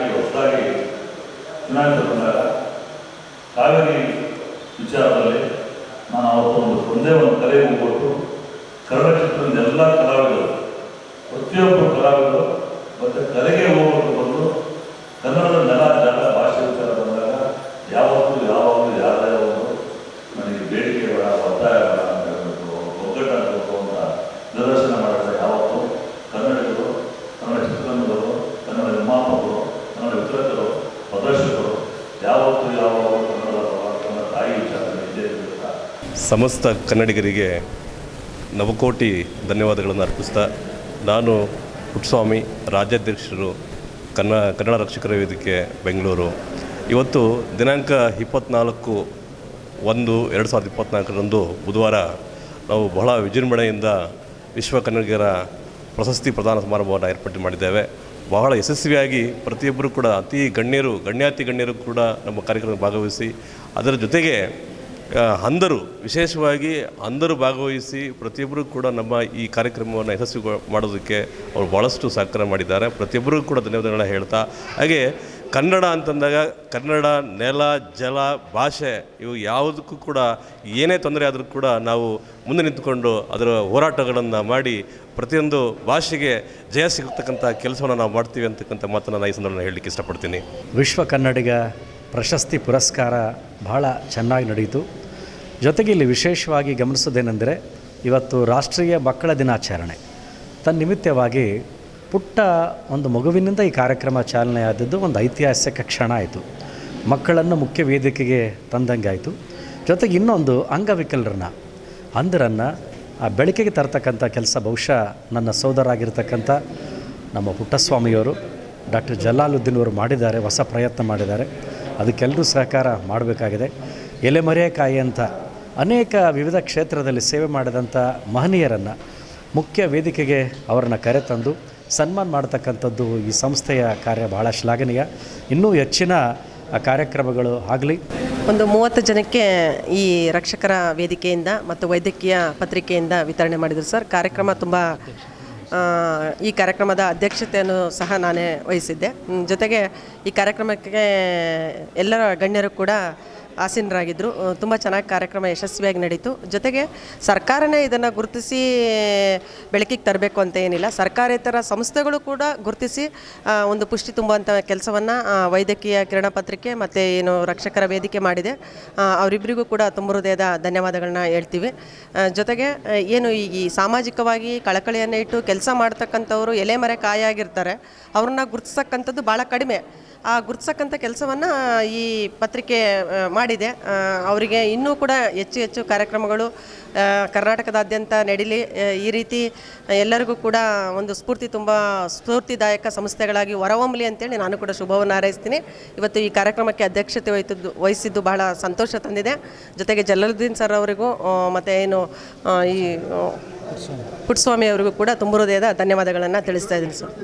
ಇಲಾಖೆಗೆ ಹೊಸದಾಗಿ ಚುನಾಯಿತ ಬಂದಾಗ ಕಾವೇರಿ ವಿಚಾರದಲ್ಲಿ ನಾನು ಅವತ್ತು ಒಂದೇ ಒಂದು ಕಲೆ ಕೊಟ್ಟು ಕನ್ನಡ ಕ್ಷೇತ್ರದ ಎಲ್ಲ ಕಲಾವಿದರು, ಪ್ರತಿಯೊಬ್ಬ ಕಲಾವಿದರು ಮತ್ತು ಕಲೆಗೆ ಹೋಗೋದು ಬಂದು ಕನ್ನಡದ ನೆಲ ಜಾಗ ಭಾಷೆ ವಿಚಾರ ಬಂದಾಗ ಯಾವತ್ತೂ, ಯಾವಾಗಲೂ ಯಾರೇ ಒಂದು ನನಗೆ ಬೇಡಿಕೆ ಬೇಡ, ಒತ್ತಾಯ ಬೇಡ ಅಂತ ಹೇಳ್ಬೇಕು ಒಗ್ಗಟ್ಟ ಅಂತ ನಿದರ್ಶನ ಸಮಸ್ತ ಕನ್ನಡಿಗರಿಗೆ ನವಕೋಟಿ ಧನ್ಯವಾದಗಳನ್ನು ಅರ್ಪಿಸ್ತಾ ನಾನು ಪುಟ್ಟಸ್ವಾಮಿ ರಾಜ್ಯಾಧ್ಯಕ್ಷರು, ಕನ್ನ, ಕನ್ನಡ ರಕ್ಷಕರ ವೇದಿಕೆ, ಬೆಂಗಳೂರು. ಇವತ್ತು ದಿನಾಂಕ ಇಪ್ಪತ್ತ್ನಾಲ್ಕು ಒಂದು ಎರಡು ಸಾವಿರದ ಇಪ್ಪತ್ತ್ನಾಲ್ಕರಂದು ಬುಧವಾರ ನಾವು ಬಹಳ ವಿಜೃಂಭಣೆಯಿಂದ ವಿಶ್ವ ಕನ್ನಡಿಗರ ಪ್ರಶಸ್ತಿ ಪ್ರದಾನ ಸಮಾರಂಭವನ್ನು ಏರ್ಪಾಡು ಮಾಡಿದ್ದೇವೆ. ಬಹಳ ಯಶಸ್ವಿಯಾಗಿ ಪ್ರತಿಯೊಬ್ಬರು ಕೂಡ ಅತಿ ಗಣ್ಯರು, ಗಣ್ಯಾತಿ ಗಣ್ಯರು ಕೂಡ ನಮ್ಮ ಕಾರ್ಯಕ್ರಮ ಭಾಗವಹಿಸಿ ಅದರ ಜೊತೆಗೆ ಅಂಧರು, ವಿಶೇಷವಾಗಿ ಅಂಧರು ಭಾಗವಹಿಸಿ ಪ್ರತಿಯೊಬ್ಬರೂ ಕೂಡ ನಮ್ಮ ಈ ಕಾರ್ಯಕ್ರಮವನ್ನು ಯಶಸ್ವಿ ಮಾಡೋದಕ್ಕೆ ಅವರು ಭಾಳಷ್ಟು ಸಹಕಾರ ಮಾಡಿದ್ದಾರೆ. ಪ್ರತಿಯೊಬ್ಬರಿಗೂ ಕೂಡ ಧನ್ಯವಾದಗಳನ್ನ ಹೇಳ್ತಾ, ಹಾಗೆ ಕನ್ನಡ ಅಂತಂದಾಗ ಕನ್ನಡ, ನೆಲ, ಜಲ, ಭಾಷೆ ಇವು ಯಾವುದಕ್ಕೂ ಕೂಡ ಏನೇ ತೊಂದರೆ ಆದರೂ ಕೂಡ ನಾವು ಮುಂದೆ ನಿಂತುಕೊಂಡು ಅದರ ಹೋರಾಟಗಳನ್ನು ಮಾಡಿ ಪ್ರತಿಯೊಂದು ಭಾಷೆಗೆ ಜಯ ಸಿಗತಕ್ಕಂಥ ಕೆಲಸವನ್ನು ನಾವು ಮಾಡ್ತೀವಿ ಅಂತಕ್ಕಂಥ ಮಾತನ್ನು ನಾನು ಈ ಸಂದರ್ಭದಲ್ಲಿ ಹೇಳಲಿಕ್ಕೆ ಇಷ್ಟಪಡ್ತೀನಿ. ವಿಶ್ವ ಕನ್ನಡಿಗ ಪ್ರಶಸ್ತಿ ಪುರಸ್ಕಾರ ಬಹಳ ಚೆನ್ನಾಗಿ ನಡೆಯಿತು. ಜೊತೆಗೆ ಇಲ್ಲಿ ವಿಶೇಷವಾಗಿ ಗಮನಿಸೋದೇನೆಂದರೆ, ಇವತ್ತು ರಾಷ್ಟ್ರೀಯ ಮಕ್ಕಳ ದಿನಾಚರಣೆ. ತನ್ನಿಮಿತ್ತವಾಗಿ ಪುಟ್ಟ ಒಂದು ಮಗುವಿನಿಂದ ಈ ಕಾರ್ಯಕ್ರಮ ಚಾಲನೆ ಆದದ್ದು ಒಂದು ಐತಿಹಾಸಿಕ ಕ್ಷಣ ಆಯಿತು. ಮಕ್ಕಳನ್ನು ಮುಖ್ಯ ವೇದಿಕೆಗೆ ತಂದಂಗೆ ಆಯಿತು. ಜೊತೆಗೆ ಇನ್ನೊಂದು ಅಂಗವಿಕಲರನ್ನ ಅಂದರನ್ನು ಆ ಬೆಳಕಿಗೆ ತರತಕ್ಕಂಥ ಕೆಲಸ ಬಹುಶಃ ನನ್ನ ಸೋದರಾಗಿರ್ತಕ್ಕಂಥ ನಮ್ಮ ಪುಟ್ಟಸ್ವಾಮಿಯವರು, ಡಾಕ್ಟರ್ ಜಲಾಲುದ್ದೀನ್ ಅವರು ಮಾಡಿದ್ದಾರೆ, ಹೊಸ ಪ್ರಯತ್ನ ಮಾಡಿದ್ದಾರೆ. ಅದಕ್ಕೆಲ್ಲರೂ ಸಹಕಾರ ಮಾಡಬೇಕಾಗಿದೆ. ಎಲೆಮರೆಕಾಯಿ ಅಂತ ಅನೇಕ ವಿವಿಧ ಕ್ಷೇತ್ರದಲ್ಲಿ ಸೇವೆ ಮಾಡಿದಂಥ ಮಹನೀಯರನ್ನು ಮುಖ್ಯ ವೇದಿಕೆಗೆ ಅವರನ್ನು ಕರೆತಂದು ಸನ್ಮಾನ ಮಾಡ್ತಕ್ಕಂಥದ್ದು ಈ ಸಂಸ್ಥೆಯ ಕಾರ್ಯ ಬಹಳ ಶ್ಲಾಘನೀಯ. ಇನ್ನೂ ಹೆಚ್ಚಿನ ಕಾರ್ಯಕ್ರಮಗಳು ಆಗಲಿ. ಒಂದು ಮೂವತ್ತು ಜನಕ್ಕೆ ಈ ರಕ್ಷಕರ ವೇದಿಕೆಯಿಂದ ಮತ್ತು ವೈದ್ಯಕೀಯ ಪತ್ರಿಕೆಯಿಂದ ವಿತರಣೆ ಮಾಡಿದರು ಸರ್. ಕಾರ್ಯಕ್ರಮ ತುಂಬ ಈ ಕಾರ್ಯಕ್ರಮದ ಅಧ್ಯಕ್ಷತೆಯನ್ನು ಸಹ ನಾನೇ ವಹಿಸಿದ್ದೆ. ಜೊತೆಗೆ ಈ ಕಾರ್ಯಕ್ರಮಕ್ಕೆ ಎಲ್ಲರ ಗಣ್ಯರು ಕೂಡ ಆಸೀನರಾಗಿದ್ದರು ತುಂಬ ಚೆನ್ನಾಗಿ ಕಾರ್ಯಕ್ರಮ ಯಶಸ್ವಿಯಾಗಿ ನಡೀತು. ಜೊತೆಗೆ ಸರ್ಕಾರನೇ ಇದನ್ನು ಗುರುತಿಸಿ, ಬೆಳಕಿಗೆ ತರಬೇಕು ಅಂತ ಏನಿಲ್ಲ. ಸರ್ಕಾರೇತರ ಸಂಸ್ಥೆಗಳು ಕೂಡ ಗುರುತಿಸಿ ಒಂದು ಪುಷ್ಟಿ ತುಂಬುವಂಥ ಕೆಲಸವನ್ನು ವೈದ್ಯಕೀಯ ಕಿರಣ ಪತ್ರಿಕೆ ಮತ್ತು ಏನು ರಕ್ಷಕರ ವೇದಿಕೆ ಮಾಡಿದೆ. ಅವರಿಬ್ಬರಿಗೂ ಕೂಡ ತುಂಬ ಹೃದಯದ ಧನ್ಯವಾದಗಳನ್ನ ಹೇಳ್ತೀವಿ. ಜೊತೆಗೆ ಏನು ಈ ಸಾಮಾಜಿಕವಾಗಿ ಕಳಕಳಿಯನ್ನು ಇಟ್ಟು ಕೆಲಸ ಮಾಡ್ತಕ್ಕಂಥವ್ರು ಎಲೆ ಮರೆ ಕಾಯಾಗಿರ್ತಾರೆ. ಅವ್ರನ್ನ ಗುರುತಿಸ್ತಕ್ಕಂಥದ್ದು ಭಾಳ ಕಡಿಮೆ. ಆ ಗುರುತಿಸಕ್ಕಂಥ ಕೆಲಸವನ್ನು ಈ ಪತ್ರಿಕೆ ಮಾಡಿದೆ. ಅವರಿಗೆ ಇನ್ನೂ ಕೂಡ ಹೆಚ್ಚು ಹೆಚ್ಚು ಕಾರ್ಯಕ್ರಮಗಳು ಕರ್ನಾಟಕದಾದ್ಯಂತ ನಡೀಲಿ. ಈ ರೀತಿ ಎಲ್ಲರಿಗೂ ಕೂಡ ಒಂದು ಸ್ಫೂರ್ತಿ ತುಂಬ ಸ್ಫೂರ್ತಿದಾಯಕ ಸಂಸ್ಥೆಗಳಾಗಿ ಹೊರಹೊಮ್ಮಲಿ ಅಂತೇಳಿ ನಾನು ಕೂಡ ಶುಭವನ್ನು ಹಾರೈಸ್ತೀನಿ. ಇವತ್ತು ಈ ಕಾರ್ಯಕ್ರಮಕ್ಕೆ ಅಧ್ಯಕ್ಷತೆ ವಹಿಸಿದ್ದು ವಹಿಸಿದ್ದು ಬಹಳ ಸಂತೋಷ ತಂದಿದೆ. ಜೊತೆಗೆ ಜಲಾಲುದ್ದೀನ್ ಸರ್ ಅವರಿಗೂ ಮತ್ತು ಏನು ಈ ಪುಟ್ಟಸ್ವಾಮಿ ಅವರಿಗೂ ಕೂಡ ತುಂಬ ಹೃದಯದ ಧನ್ಯವಾದಗಳನ್ನು ತಿಳಿಸ್ತಾ ಇದ್ದೀನಿ ಸರ್.